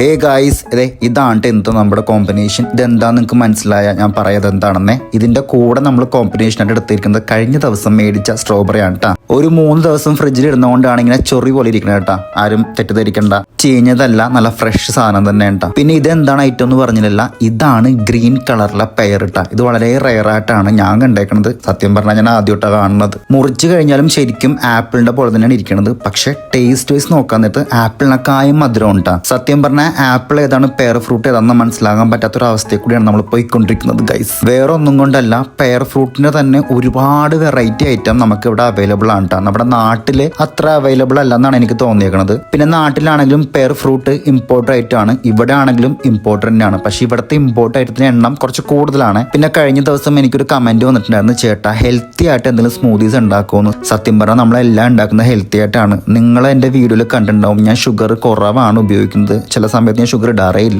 Hey guys അതെ ഇതാണ് എന്തോ നമ്മുടെ കോമ്പിനേഷൻ ഇതെന്താ നിങ്ങൾക്ക് മനസ്സിലായ ഞാൻ പറയാതെന്താണെന്നേ? ഇതിന്റെ കൂടെ നമ്മൾ കോമ്പിനേഷനായിട്ട് എടുത്തിരിക്കുന്നത് കഴിഞ്ഞ ദിവസം മേടിച്ച സ്ട്രോബെറി ആണ് കേട്ടാ ഒരു മൂന്ന് ദിവസം ഫ്രിഡ്ജിൽ ഇടുന്നതുകൊണ്ടാണ് ഇങ്ങനെ ചൊറി പോലെ ഇരിക്കണേ കേട്ടാ. ആരും തെറ്റിദ്ധരിക്കണ്ട. ചീഞ്ഞതല്ല നല്ല ഫ്രഷ് സാധനം തന്നെ കേട്ടാ. പിന്നെ ഇതെന്താണ് ഐറ്റം എന്ന് പറഞ്ഞില്ല ഇതാണ് ഗ്രീൻ കളറിലെ പെയർ ഇട്ട ഇത് വളരെ റെയർ ആയിട്ടാണ് ഞാൻ കണ്ടേക്കുന്നത് സത്യം പറഞ്ഞാൽ ഞാൻ ആദ്യമായിട്ടാണ് കാണുന്നത്. മുറിച്ച് കഴിഞ്ഞാലും ശരിക്കും ആപ്പിളിന്റെ പോലെ തന്നെയാണ് ഇരിക്കുന്നത് പക്ഷെ ടേസ്റ്റ് വൈസ് നോക്കാൻ നേരത്ത് ആപ്പിളിനെക്കായും മധുരം ഉണ്ടാ സത്യം പറഞ്ഞാൽ ആപ്പിൾ ഏതാണ് പെയർ ഫ്രൂട്ട് ഏതാണെന്ന് മനസ്സിലാകാൻ പറ്റാത്തൊരു അവസ്ഥയിൽ കൂടിയാണ് നമ്മൾ പോയിക്കൊണ്ടിരിക്കുന്നത് ഗൈസ് വേറെ ഒന്നും കൊണ്ടല്ല പെയർ ഫ്രൂട്ടിന്റെ തന്നെ ഒരുപാട് വെറൈറ്റി ഐറ്റം നമുക്ക് ഇവിടെ അവൈലബിൾ ആണ്. ട്ടാ. നമ്മുടെ നാട്ടിൽ അത്ര അവൈലബിൾ അല്ല എന്നാണ് എനിക്ക് തോന്നിയേക്കുന്നത് പിന്നെ നാട്ടിലാണെങ്കിലും പെർ ഫ്രൂട്ട് ഇമ്പോർട്ട് ആയിട്ടാണ് ഇവിടെ ആണെങ്കിലും ഇമ്പോർട്ട് തന്നെയാണ്. പക്ഷെ ഇവിടുത്തെ ഇമ്പോർട്ട് ആയിട്ടുള്ള എണ്ണം കുറച്ച് കൂടുതലാണ്. പിന്നെ കഴിഞ്ഞ ദിവസം എനിക്കൊരു കമന്റ് വന്നിട്ടുണ്ടായിരുന്നു. ചേട്ടാ ഹെൽത്തി ആയിട്ട് എന്തെങ്കിലും സ്മൂതീസ് ഉണ്ടാക്കുമെന്ന് സത്യം പറഞ്ഞാൽ നമ്മളെല്ലാം ഉണ്ടാക്കുന്നത് ഹെൽത്തി ആയിട്ടാണ്. നിങ്ങൾ എന്റെ വീഡിയോയിൽ കണ്ടിട്ടുണ്ടാവും ഞാൻ ഷുഗർ കുറവാണ് ഉപയോഗിക്കുന്നത്. ചില സമയത്ത് ഞാൻ ഷുഗർ ഇടാറേ ഇല്ല.